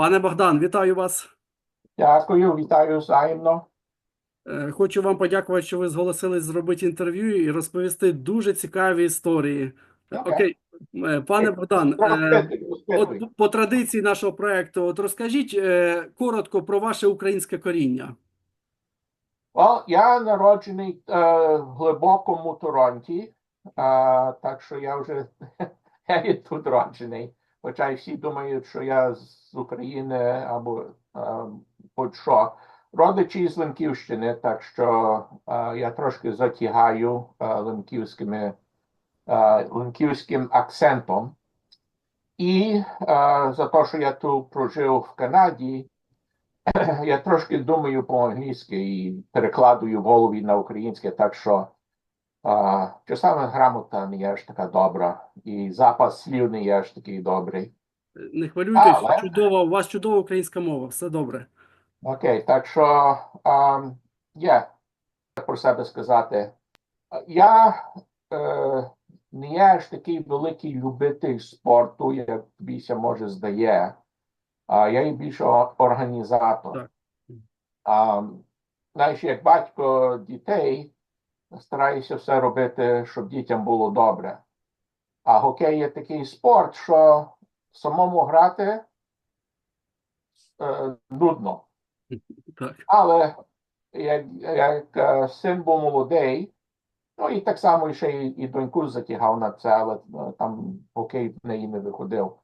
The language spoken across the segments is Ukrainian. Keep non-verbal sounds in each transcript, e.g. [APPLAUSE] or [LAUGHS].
Пане Богдан, вітаю вас. Дякую, вітаю взаємно. Е, Хочу вам подякувати, що ви зголосились зробити інтерв'ю і розповісти дуже цікаві історії. Окей. Окей, Е, пане Богдан, е, розпитуй. от по традиції нашого проекту, от розкажіть коротко про ваше українське коріння. Well, я народжений е, в глибокому Торонті, е, так що я вже [LAUGHS] я є тут роджений. Хоча всі думають, що я з України або е, будь-що. Родичі з Лемківщини, так що е, я трошки затягаю е, лемківськими, е, лемківським акцентом. І е, за те, що я тут прожив в Канаді, [CLEARS THROAT] я трошки думаю по-англійськи і перекладую голові на українське, так що а, часами грамота не є ж така добра, і запас слів не є ж такий добрий. Не хвилюйтесь, Але- чудова, у вас чудова українська мова, все добре. Окей, так що а, є про себе сказати. Я е, не є ж такий великий любитель спорту, як тобі може здає. А я є більше організатор. Так. А, знаєш, як батько дітей, стараюся все робити, щоб дітям було добре. А хокей є такий спорт, що самому грати е, нудно. Так. Але як, як е, син був молодий, ну і так само ще і, і доньку затягав на це, але е, там хокей в неї не виходив.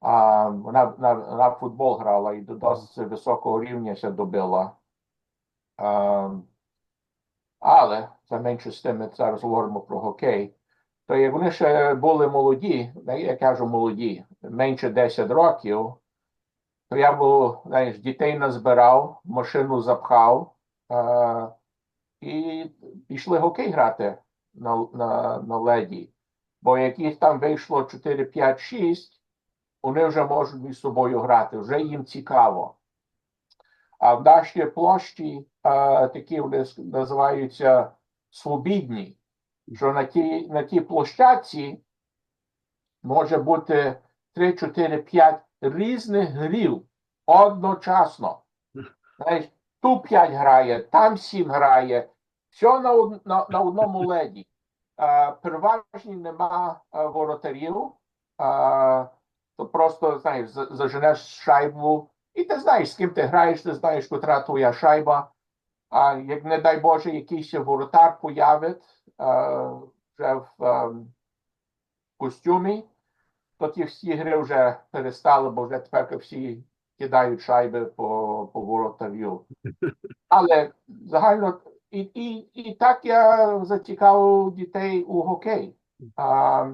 А, вона, вона в футбол грала і до досить високого рівня ще добила. А, але це менше з тим, ми зараз говоримо про хокей. То як вони ще були молоді, я кажу молоді, менше 10 років, то я був, знаєш, дітей назбирав, машину запхав е, і пішли хокей грати на, на, на леді. Бо як їх там вийшло 4, 5, 6, вони вже можуть між собою грати, вже їм цікаво. А в нашій площі е, такі вони називаються свобідні, що на тій, на тій площадці може бути 3, 4, 5 різних грів одночасно. Знаєш, тут 5 грає, там 7 грає, все на, на, на одному леді. Е, переважні нема е, воротарів, е, то просто знаєш, заженеш шайбу, і ти знаєш, з ким ти граєш, ти знаєш, котра твоя шайба. А як не дай Боже, якийсь воротар появить е, вже в е, костюмі, то ті всі гри вже перестали, бо вже тепер всі кидають шайби по, по воротарю. Але загально і, і, і так я зацікавив дітей у хокей. А,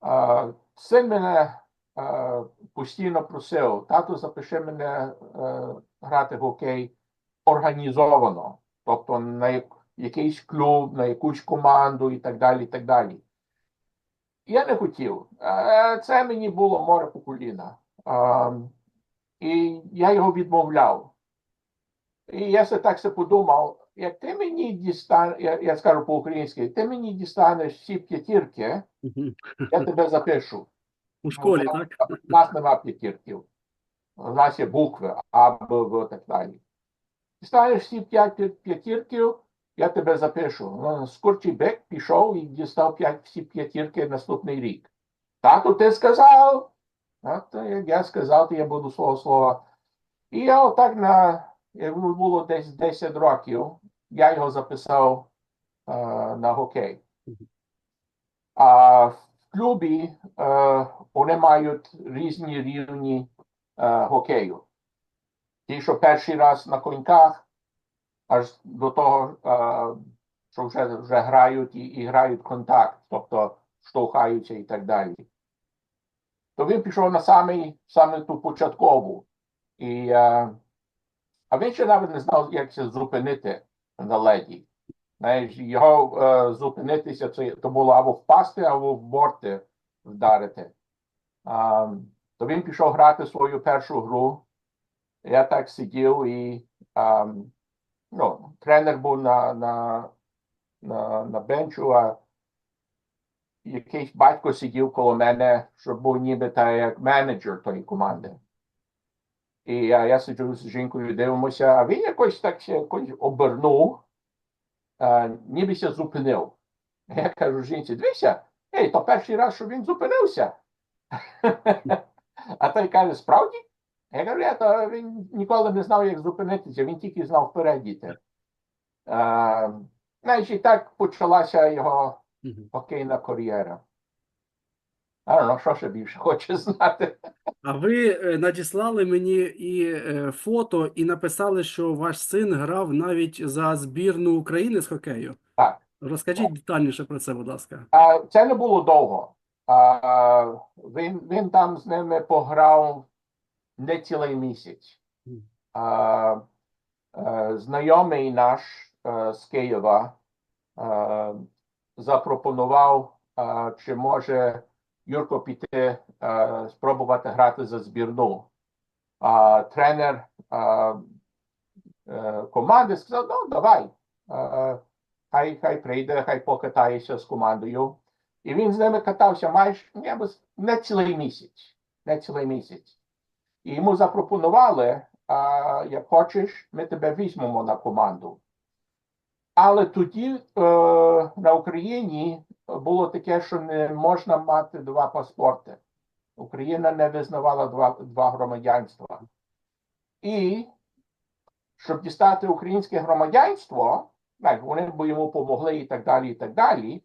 а, син мене а, постійно просив, тату, запиши мене е, грати в хокей організовано, тобто на якийсь клуб, на якусь команду і так далі. і так далі. Я не хотів. Е, Це мені було море по коліна. І я його відмовляв. І я все так се подумав, як ти мені дістанеш, я, я скажу по-українськи, ти мені дістанеш всі п'ятірки, я тебе запишу. [LAUGHS] У школі, так? У нас нема п'ятірків. У нас є букви А, Б, В так далі. Дістанеш всі п'ять п'ятірків, я тебе запишу. Ну, Скорчий бек пішов і дістав п'ять всі п'ятірки наступний рік. Тату, ти сказав? То як я сказав, то я буду свого слова. І я отак на, як було десь 10 років, я його записав е, на хокей. А в клубі е, вони мають різні рівні е, хокею. Ті, що перший раз на коньках, аж до того, е, що вже, вже грають і, і грають контакт, тобто штовхаються і так далі. То він пішов на самий, саме ту початкову. І, е, а він ще навіть не знав, як це зупинити на леді. Знаєш, його е, зупинитися, це то було або впасти, або в борти вдарити. А, то він пішов грати свою першу гру. Я так сидів і а, ну, тренер був на, на, на, на бенчу, а якийсь батько сидів коло мене, щоб був ніби та як менеджер тої команди. І я, я сиджу з жінкою, дивимося, а він якось так якось обернув, а, нібися зупинив. Я кажу жінці, дивися, ей, то перший раз, що він зупинився. [LAUGHS] а той каже, справді? Я кажу, я то він ніколи не знав, як зупинитися, він тільки знав вперед йти. А, і так почалася його хокейна кар'єра. Don't know, що ще більше хоче знати. А ви е, надіслали мені і е, фото, і написали, що ваш син грав навіть за збірну України з хокею. Так. Розкажіть детальніше про це, будь ласка. А, це не було довго. А, він, він там з ними пограв не цілий місяць. А, е, знайомий наш е, з Києва е, запропонував, чи може Юрко піти спробувати грати за збірну. А тренер команди сказав: ну, давай. Хай, хай прийде, хай покатається з командою. І він з ними катався майже не цілий місяць. Не цілий місяць. І йому запропонували, а, як хочеш, ми тебе візьмемо на команду. Але тоді е, на Україні було таке, що не можна мати два паспорти. Україна не визнавала два, два громадянства. І щоб дістати українське громадянство, так, вони б йому помогли і так далі, і так далі,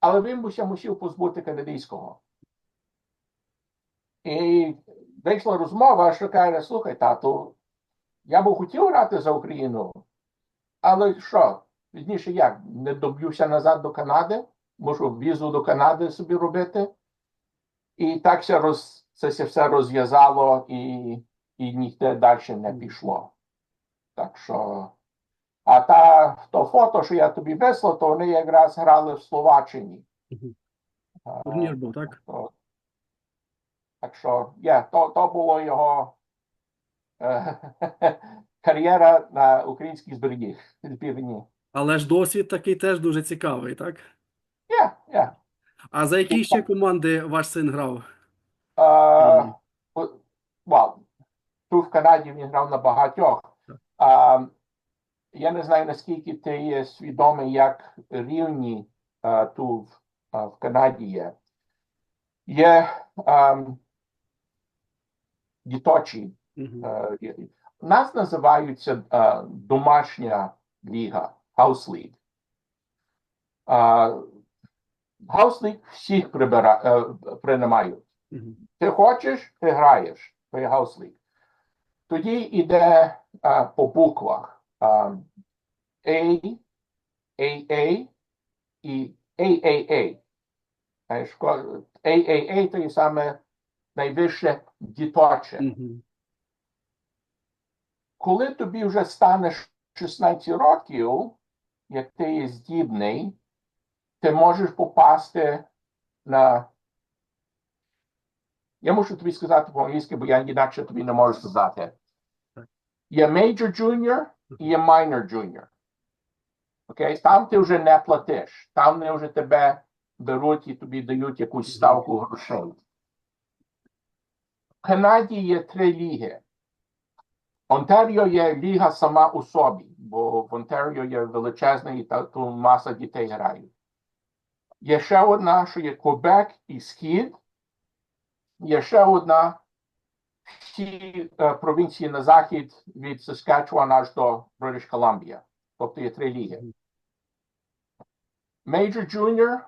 але він би мусив позбути канадійського. І вийшла розмова, що каже, слухай, тату, я би хотів грати за Україну, але що, пізніше як? Не доб'юся назад до Канади, можу візу до Канади собі робити. І так все роз, це все- все розв'язало і, і ніде далі не пішло. Так що. А та то фото, що я тобі вислав, то вони якраз грали в Словаччині. Турнір був, так? Так що, є, то, то було його е, [LAUGHS] кар'єра на українській збірні. збірні. Але ж досвід такий теж дуже цікавий, так? Є, є. А за які ще команди ваш син грав? Е, Мгм. о, well, тут в Канаді він грав на багатьох. А, я не знаю, наскільки ти є свідомий, як рівні а, тут а, в Канаді є. Є ем, діточі. Мгм. е, є- у нас називаються е, домашня ліга, House League. House League всіх прибира, е, приймають. Мгм. Ти хочеш, ти граєш. Є House League. Тоді йде а, по буквах а, A, AA і AAA. AAA то саме найвище діточе. Мгм. Коли тобі вже станеш 16 років, як ти є здібний, ти можеш попасти на. Я мушу тобі сказати по-англійськи, бо я інакше тобі не можу сказати. Є Major Junior і є Minor Junior. Окей? Там ти вже не платиш. Там вони вже тебе беруть і тобі дають якусь ставку грошей. Канаді є три ліги. Онтаріо є ліга сама у собі, бо в Онтаріо є величезна і тут маса дітей грають. Є ще одна, що є Квебек і Схід. Є ще одна всі е, провінції на захід від Saskatchewan аж до British Columbia. Тобто є три ліги. Major Junior,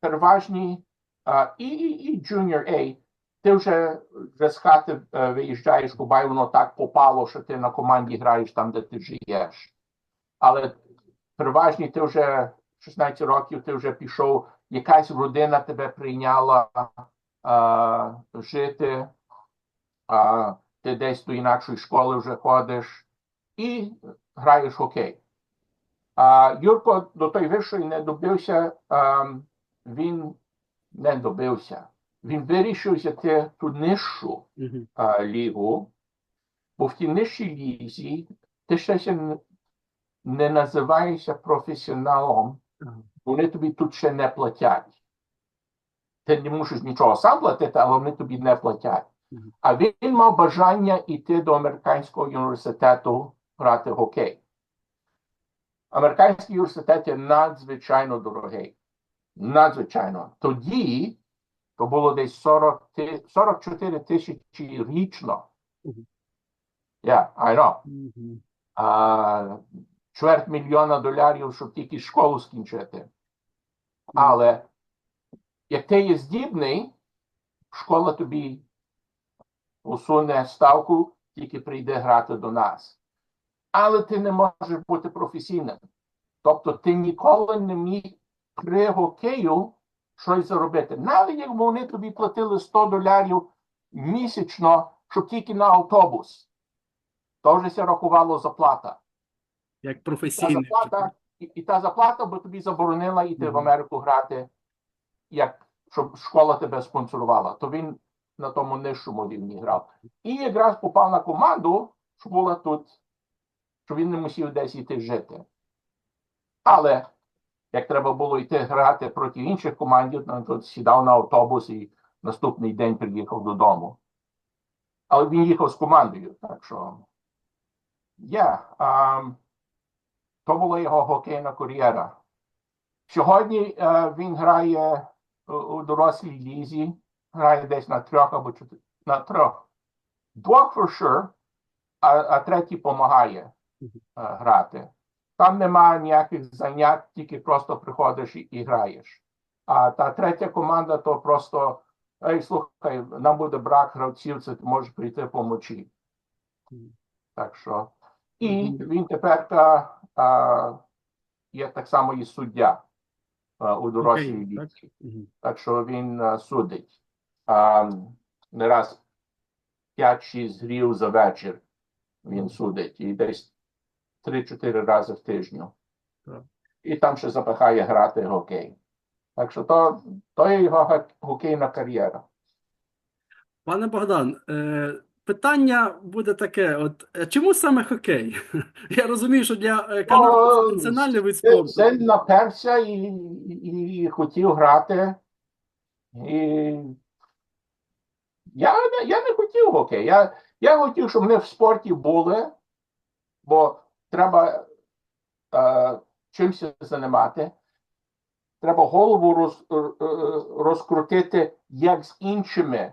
переважні е, і, і, і Junior A. Ти вже, вже з хати е, виїжджаєш, бо воно так попало, що ти на команді граєш там, де ти живеш. Але переважні ти вже 16 років, ти вже пішов, якась родина тебе прийняла а, жити, а, ти десь до інакшої школи вже ходиш і граєш хокей. А Юрко до той вищої не добився, а, він не добився. Він вирішив взяти ту нижчу а, лігу, бо в тій нижчій лізі ти ще не, не називаєшся професіоналом, вони тобі тут ще не платять. ти не мусиш нічого сам платити, але вони тобі не платять. А він, мав бажання йти до американського університету грати хокей. Американський університет є надзвичайно дорогий. Надзвичайно. Тоді то було десь 40, ти- 44 тисячі річно. Yeah, I know. А, чверть мільйона доларів, щоб тільки школу скінчити. Але як ти є здібний, школа тобі усуне ставку, тільки прийде грати до нас. Але ти не можеш бути професійним. Тобто ти ніколи не міг при хокею щось заробити. Навіть як вони тобі платили 100 доларів місячно, щоб тільки на автобус. То вже ся рахувало заплата. Як Та заплата, і, і та заплата би тобі заборонила йти в Америку грати, як щоб школа тебе спонсорувала. То він на тому нижчому рівні грав. І якраз попав на команду, що була тут, що він не мусив десь йти жити. Але як треба було йти грати проти інших командів, то сідав на автобус і наступний день приїхав додому. Але він їхав з командою, так що. Я. ам, то була його хокейна кар'єра. Сьогодні е, він грає у, у дорослій лізі, грає десь на трьох або чотир... на трьох. Двох for sure, а, а третій допомагає е, грати. Там немає ніяких занять, тільки просто приходиш і, граєш. А та третя команда то просто, ей, слухай, нам буде брак гравців, це ти можеш прийти помочі. Так що. І він тепер та, а, є так само і суддя а, у дорослій віці. Так що він а, судить. А, не раз 5-6 грів за вечір він судить. І десь 3-4 рази в тижню. Так. І там ще запихає грати хокей. Так що то, то є його хокейна кар'єра. Пане Богдан, е, питання буде таке: от е, чому саме хокей? [LAUGHS] Я розумію, що для е, Канади це національний вид спорту. це наперся і, і, і хотів грати. І я, я не хотів хокей. Я, я хотів, щоб ми в спорті були, бо треба е, чимось займати. Треба голову роз, е, розкрутити, як з іншими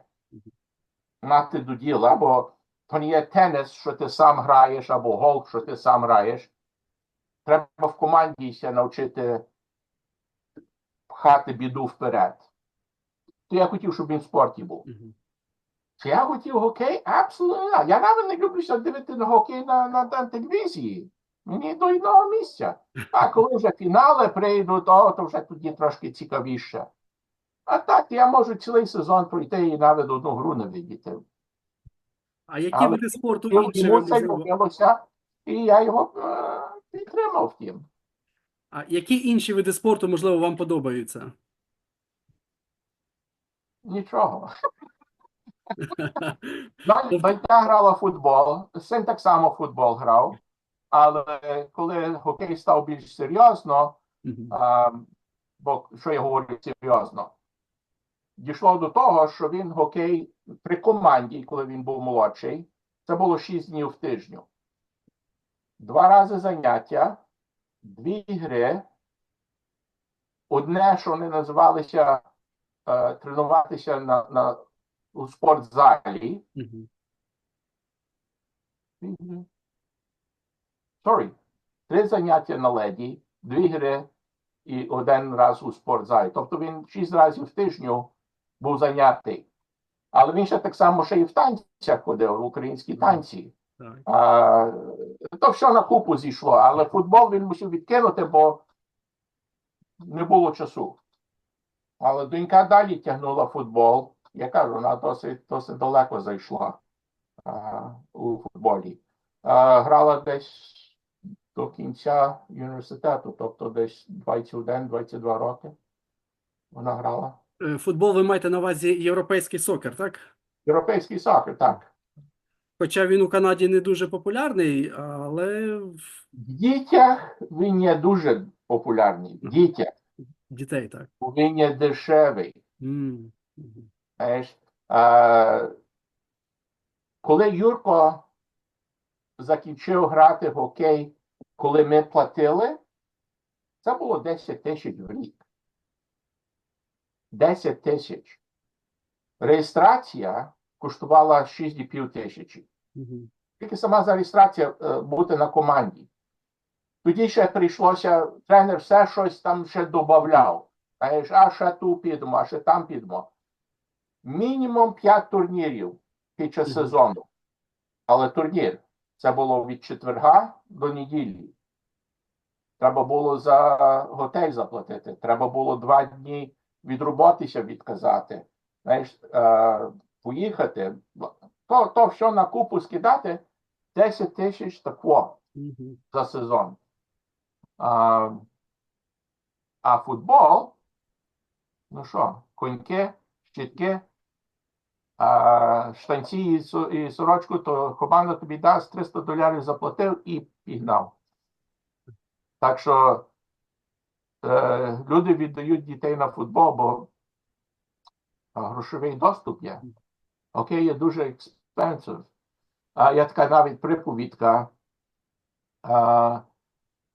мати до діла, бо то не є теніс, що ти сам граєш, або гольф, що ти сам граєш. Треба в команді навчити пхати біду вперед. То я хотів, щоб він в спорті був. Чи я хотів хокей? Абсолютно. Я навіть не люблю ся дивити на хокей на, на, телевізії. Мені до одного місця. А коли вже фінали прийдуть, о, то вже тоді трошки цікавіше. А так я можу цілий сезон пройти і навіть одну гру не видіти. А які Але види спорту інші любилося, і я його е, підтримав втім. А які інші види спорту, можливо, вам подобаються? Нічого. Дон- Донька грала футбол, син так само футбол грав, але коли хокей став більш серйозно, а, бо що я говорю серйозно, дійшло до того, що він хокей при команді, коли він був молодший, це було 6 днів в тижню. Два рази заняття, дві гри. Одне, що вони називалися е, тренуватися на, на, у спортзалі. Мгм. Sorry. Три заняття на леді, дві гри і один раз у спортзалі. Тобто він шість разів в тижню був зайнятий. Але він ще так само ще і в танцях ходив, в українські танці. Так. А, то все на купу зійшло, але футбол він мусив відкинути, бо не було часу. Але донька далі тягнула футбол. Я кажу, вона досить, досить далеко зайшла а, у футболі. А, грала десь до кінця університету, тобто десь 21-22 роки. Вона грала. Е, Футбол ви маєте на увазі європейський сокер, так? Європейський сокер, так. Хоча він у Канаді не дуже популярний, але в дітях він є дуже популярний. В дітях. дітей так. Він є дешевий. Е, коли Юрко закінчив грати в хокей, коли ми платили, це було 10 тисяч в рік. 10 тисяч. Реєстрація коштувала 6,5 тисячі. Тільки сама зареєстрація е, бути на команді. Тоді ще прийшлося, тренер все щось там ще додавав. Знаєш, а ще ту підемо, а ще там підемо. Мінімум 5 турнірів під час сезону. Але турнір це було від четверга до неділі. Треба було за готель заплатити. Треба було два дні відроботися, відказати. Знаєш, е, поїхати. То, то все на купу скидати 10 тисяч тако за сезон. А, а футбол, ну що, коньки, щитки, а, штанці і, і сорочку, то команда тобі дасть 300 доларів заплатив і пігнав. Так що е, люди віддають дітей на футбол, бо грошовий доступ є. Окей, є дуже expensive. А є така навіть приповідка. А,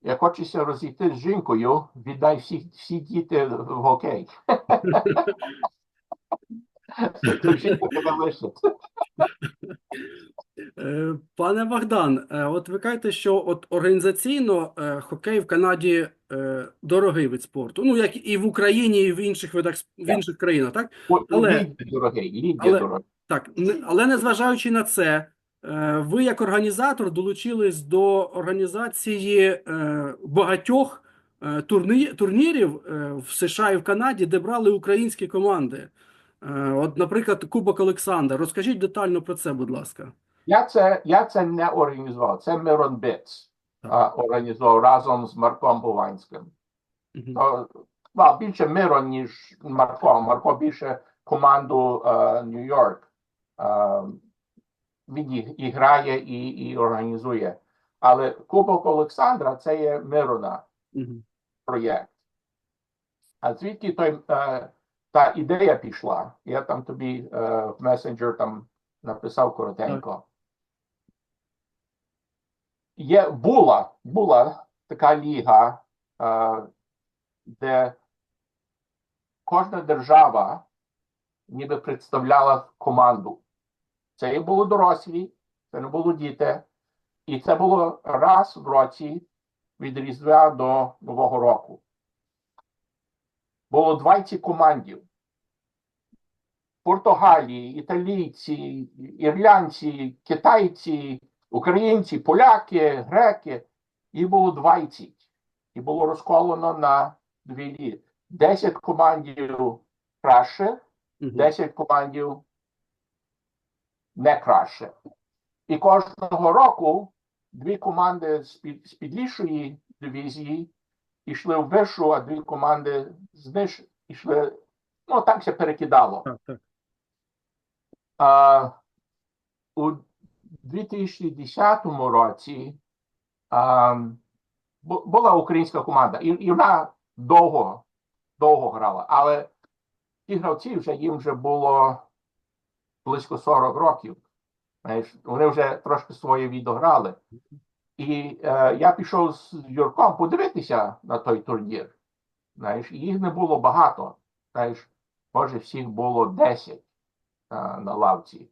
як хочешся розійти з жінкою, віддай всі, всі діти в хокей. [LAUGHS] [LAUGHS] Пане Богдан, е, от ви кажете, що от організаційно е, хокей в Канаді е, дорогий вид спорту. Ну, як і в Україні, і в інших видах в інших країнах, так? Але- але-. Так, але незважаючи на це, ви як організатор долучились до організації багатьох турнірів в США і в Канаді, де брали українські команди. Е, От, наприклад, Кубок Олександра. Розкажіть детально про це, будь ласка. Я це, я це не організував. Це Мирон а, організував разом з Марком Буванським. Мгм. То, well, більше Мирон, ніж Марко. Марко більше команду е, Нью-Йорк. Е, він і, і грає, і, і організує. Але Кубок Олександра це є Мирона Мгм. проєкт. А звідки той, е, та ідея пішла? Я там тобі е, в месенджер там написав коротенько. Є, була, була така ліга, е, де кожна держава ніби представляла команду. Це і були дорослі, це не було діти. І це було раз в році від Різдва до Нового року. Було 20 командів. Португалії, італійці, ірлянці, китайці, українці, поляки, греки. Їх було 20. І було розколено на дві ліги. 10 командів краще, Мгм. 10 командів не краще. І кожного року дві команди з підлішої дивізії йшли в вищу, а дві команди з ниж йшли. Ну, так се перекидало. Так, так. А, у 2010 році а, була українська команда, і, і вона довго, довго грала. Але ті гравці вже їм вже було близько 40 років. Знаєш, вони вже трошки своє відограли. І е, я пішов з Юрком подивитися на той турнір. Знаєш, і їх не було багато. Знаєш, може, всіх було 10 а, на лавці.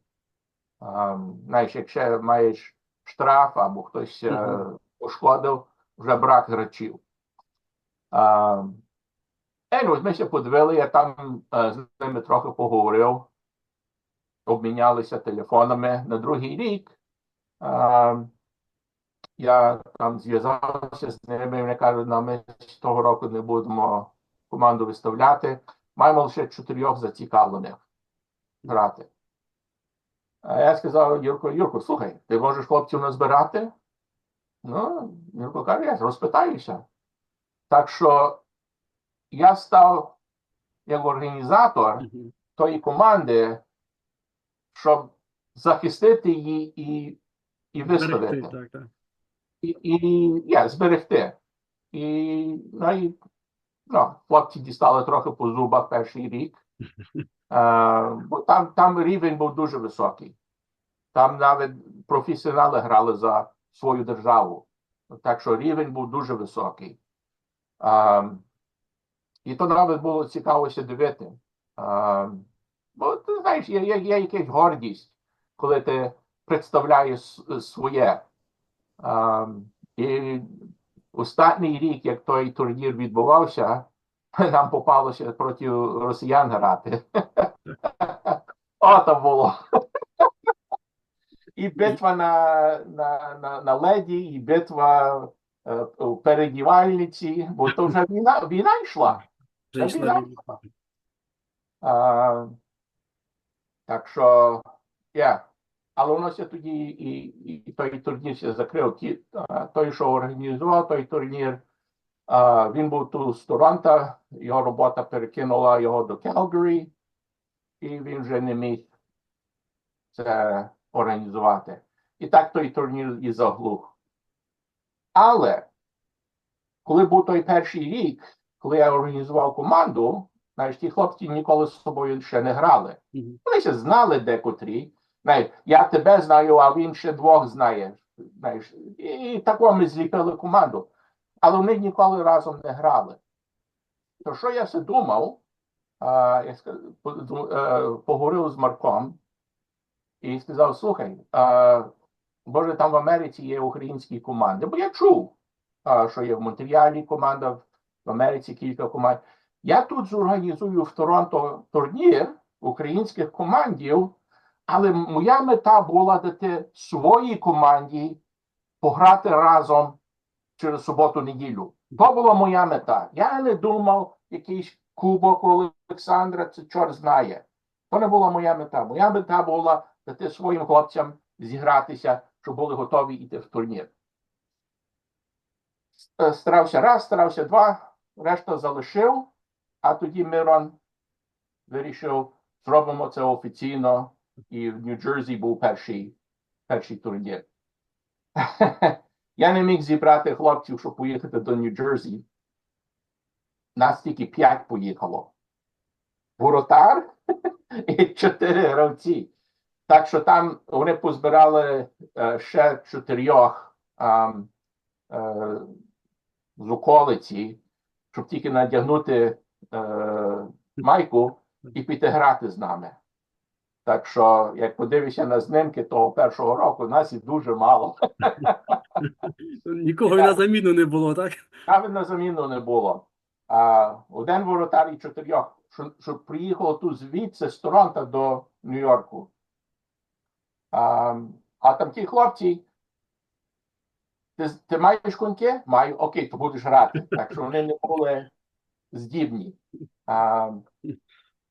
А, знаєш, якщо маєш штраф або хтось е, пошкодив, вже брак гравців. А, anyways, ми ще подивили, я там е, з ними трохи поговорив, обмінялися телефонами на другий рік. А, я там зв'язався з ними, вони кажуть, «Ну, ми з того року не будемо команду виставляти. Маємо лише чотирьох зацікавлених грати. А я сказав Юрку, Юрку, слухай, ти можеш хлопців назбирати? Ну, Юрко каже, я розпитаюся. Так що я став як організатор тої команди, щоб захистити її і, і виставити. І, і я, зберегти. І, ну, ну, хлопці дістали трохи по зубах перший рік. [LAUGHS] бо там, там рівень був дуже високий. Там навіть професіонали грали за свою державу. Так що рівень був дуже високий. А, і то навіть було цікавося дивити. А, бо ти знаєш, є, є, є якась гордість, коли ти представляєш своє. І останній рік, як той турнір відбувався, [LAUGHS] нам попалося проти росіян грати. [LAUGHS] Ото було. [LAUGHS] І битва на, на, на, на леді, і битва е, у передівальниці, бо то вже війна, війна йшла. Та йшла війна. війна. А, так що, я. Але воно все тоді і, і, і той турнір закрив. Ті, а, той, що організував той турнір, а, він був тут з Торонто, його робота перекинула його до Calgary, і він вже не міг це організувати. І так той турнір і заглух. Але коли був той перший рік, коли я організував команду, знаєш, ті хлопці ніколи з собою ще не грали. Вони ще знали декотрі. Знаєш, я тебе знаю, а він ще двох знає. Знаєш, і тако ми зліпили команду. Але вони ніколи разом не грали. То що я все думав, а, я е, поговорив з Марком і сказав: слухай, а, Боже, там в Америці є українські команди. Бо я чув, а, що є в Монреалі команда, в Америці кілька команд. Я тут зорганізую в Торонто турнір українських командів, але моя мета була дати своїй команді пограти разом через суботу-неділю. То була моя мета. Я не думав, якийсь кубок Олександра, це чорт знає. То не була моя мета. Моя мета була дати своїм хлопцям зігратися, щоб були готові йти в турнір. Е, Старався раз, старався два, решта залишив, а тоді Мирон вирішив, зробимо це офіційно, і в Нью-Джерсі був перший, перший турнір. [LAUGHS] Я не міг зібрати хлопців, щоб поїхати до Нью-Джерсі. Нас тільки п'ять поїхало. Воротар [LAUGHS] і чотири гравці. Так що там вони позбирали е, ще чотирьох ам, е, з околиці, щоб тільки надягнути е, майку і піти грати з нами. Так що, як подивишся на знімки того першого року, нас і дуже мало. [LAUGHS] Нікого і на заміну не було, так? Навіть на заміну не було. А, один воротар і чотирьох, що, що приїхало тут звідси з Торонто до Нью-Йорку. А, а там ті хлопці. Ти, ти маєш коньки? Маю, окей, то будеш грати. Так що вони не були здібні. А,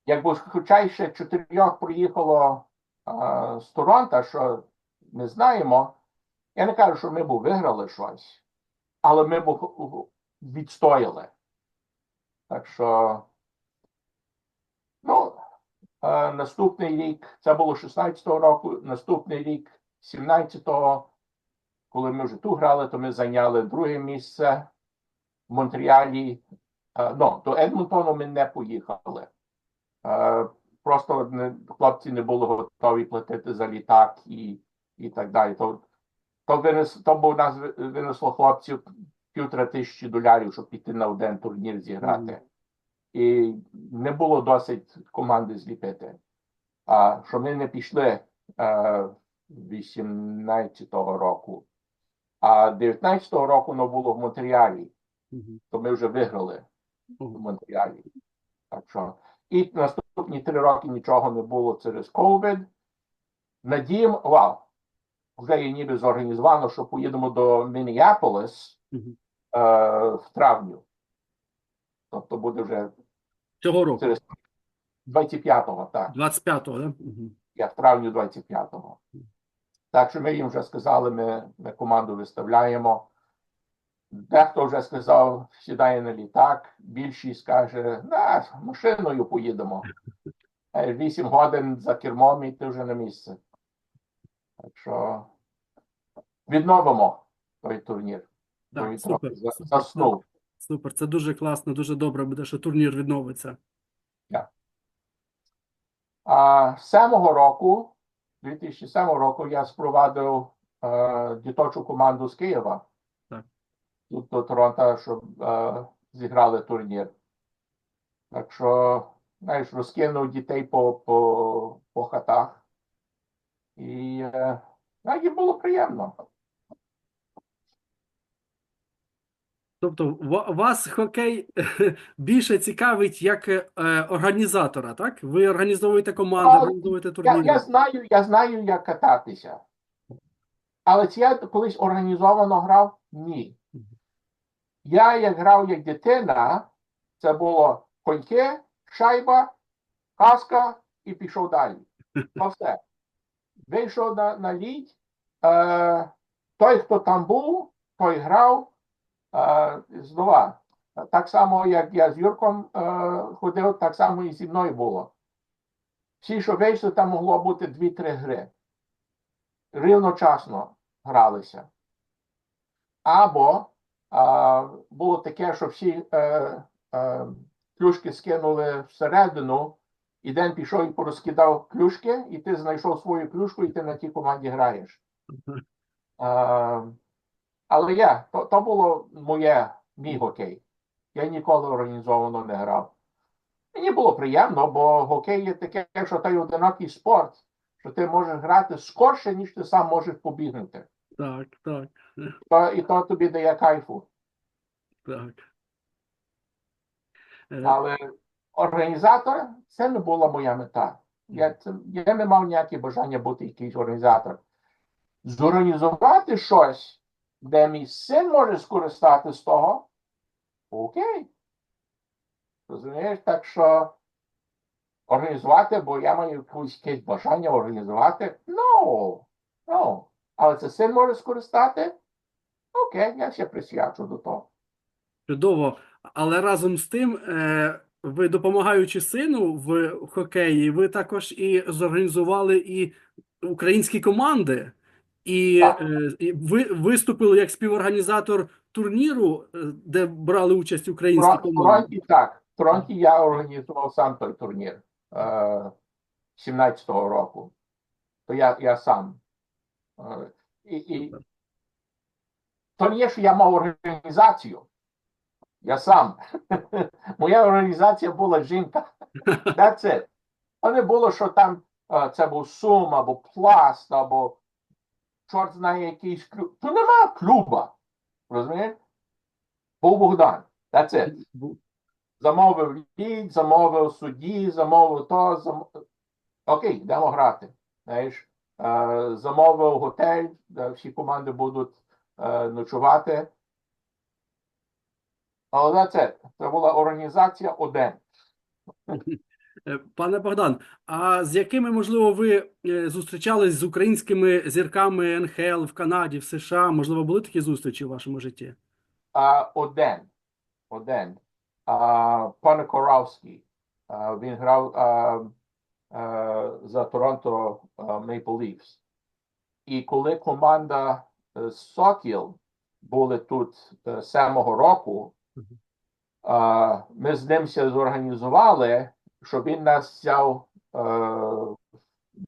якби хоча ще чотирьох приїхало а, з Торонто, що не знаємо, я не кажу, що ми б виграли щось, але ми б відстояли. Так що, ну, е, наступний рік, це було 16-го року, наступний рік, 17-го, коли ми вже тут грали, то ми зайняли друге місце в Монреалі. Е, ну, до Едмонтону ми не поїхали. Е, просто не, хлопці не були готові платити за літак і, і так далі. То, то, винес, то бо нас винесло хлопців півтора тисячі долярів, щоб піти на один турнір зіграти. Мгм. І не було досить команди зліпити. А що ми не пішли е, 18-го року, а 19-го року воно було в Монреалі, Мгм. то ми вже виграли в Ого. Так що, і наступні три роки нічого не було через COVID. Надіємо, вау, вже є ніби зорганізовано, що поїдемо до Мінneapolis Мгм. е, в травню. Тобто буде вже Цього року, через 25-го, так. 25-го, так? Мгм. Я в травні 25-го. Так що ми їм вже сказали, ми, ми команду виставляємо. Дехто вже сказав, сідає на літак, більшість каже, на, машиною поїдемо. Е, Вісім годин за кермом і ти вже на місце. Так що відновимо той турнір. Так, Той супер. Заснув. Супер, це дуже класно, дуже добре буде, що турнір відновиться. А з 7 року, 2007 року, я спровадив е, діточу команду з Києва. Тут до Торонто, щоб е, зіграли турнір. Так що, знаєш, розкинув дітей по, по, по хатах. І е, і було приємно. Тобто вас хокей [LAUGHS] більше цікавить як е, організатора, так? Ви організовуєте команди, Так, організовуєте Я, я знаю, я знаю, як кататися. Але чи я колись організовано грав? Ні. Я як грав як дитина, це було коньки, шайба, каска і пішов далі. То все. Вийшов на, на лід. Е, той, хто там був, той грав. Е, знову. Так само, як я з Юрком е, ходив, так само і зі мною було. Всі, що вийшли, там могло бути 2-3 гри. Рівночасно гралися. Або було таке, що всі е, е, клюшки скинули всередину, і день пішов і порозкидав клюшки, і ти знайшов свою клюшку, і ти на тій команді граєш. Е, але я, то, то було моє, мій хокей. Я ніколи організовано не грав. Мені було приємно, бо хокей є таке, що той одинокий спорт, що ти можеш грати скорше, ніж ти сам можеш побігнути. Так, так, То, і то тобі дає кайфу. так. Е, Але організатор це не була моя мета. Я, це, я не мав ніяке бажання бути якийсь організатор. Зорганізувати щось, де мій син може скористати з того, окей. Розумієш, так що організувати, бо я маю якесь бажання організувати. No, no. Але це син може скористати. Я ще присвячу до того. Чудово. Але разом з тим, е, ви допомагаючи сину в хокеї, ви також і зорганізували і українські команди, і, е, і ви виступили як співорганізатор турніру, е, де брали участь українські В команди. Торонті так. В Торонті я організував сам той турнір е, 17-го року. То я, я сам. І, і... То не є, що я мав організацію. Я сам. [LAUGHS] Моя організація була жінка. [LAUGHS] That's it. То не було, що там е, це був Сум, або Пласт, або чорт знає якийсь клуб. То нема клуба. Розумієш? Був Богдан. That's it замовив лід, замовив судді, замовив то, зам... окей, йдемо грати. Знаєш, е, замовив готель, всі команди будуть ночувати. Але це, це була організація один. Е, Пане Богдан, а з якими, можливо, ви е, зустрічались з українськими зірками НХЛ в Канаді, в США? Можливо, були такі зустрічі в вашому житті? А, один. Один. А, пане Коравський. А, він грав а, а, за Торонто Maple Leafs. І коли команда е, Сокіл були тут е, самого року, ми з ним зорганізували, щоб він нас взяв е, в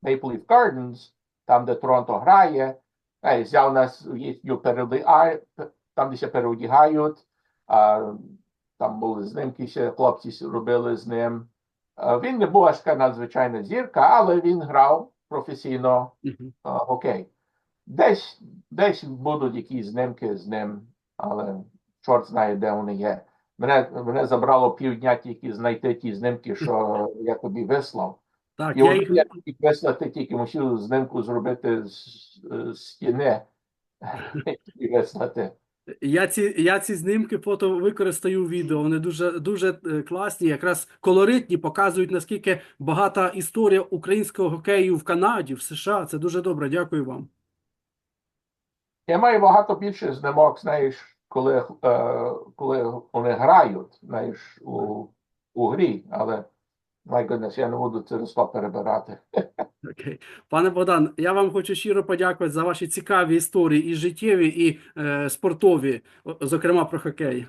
Maple Leaf Gardens, там, де Торонто грає, е, взяв нас там, де ще переодягають, там були знімки, ще хлопці робили з ним. Е, Він не був аж така надзвичайна зірка, але він грав професійно Мгм. а, окей. Десь, десь будуть якісь знімки з ним, але чорт знає, де вони є. Мене, мене забрало півдня тільки знайти ті знімки, що я тобі вислав. Так, І я їх я їх вислати тільки мусив знимку зробити з, з стіни [LAUGHS] і вислати. Я ці, я ці знімки фото використаю у відео. Вони дуже, дуже е, класні, якраз колоритні, показують, наскільки багата історія українського хокею в Канаді, в США. Це дуже добре. Дякую вам. Я маю багато більше знімок, знаєш, коли, е, коли вони грають, знаєш, у, у грі, але my goodness, я не буду це все перебирати. [LAUGHS] Окей. Пане Богдан, я вам хочу щиро подякувати за ваші цікаві історії і життєві, і е, спортові, зокрема про хокей.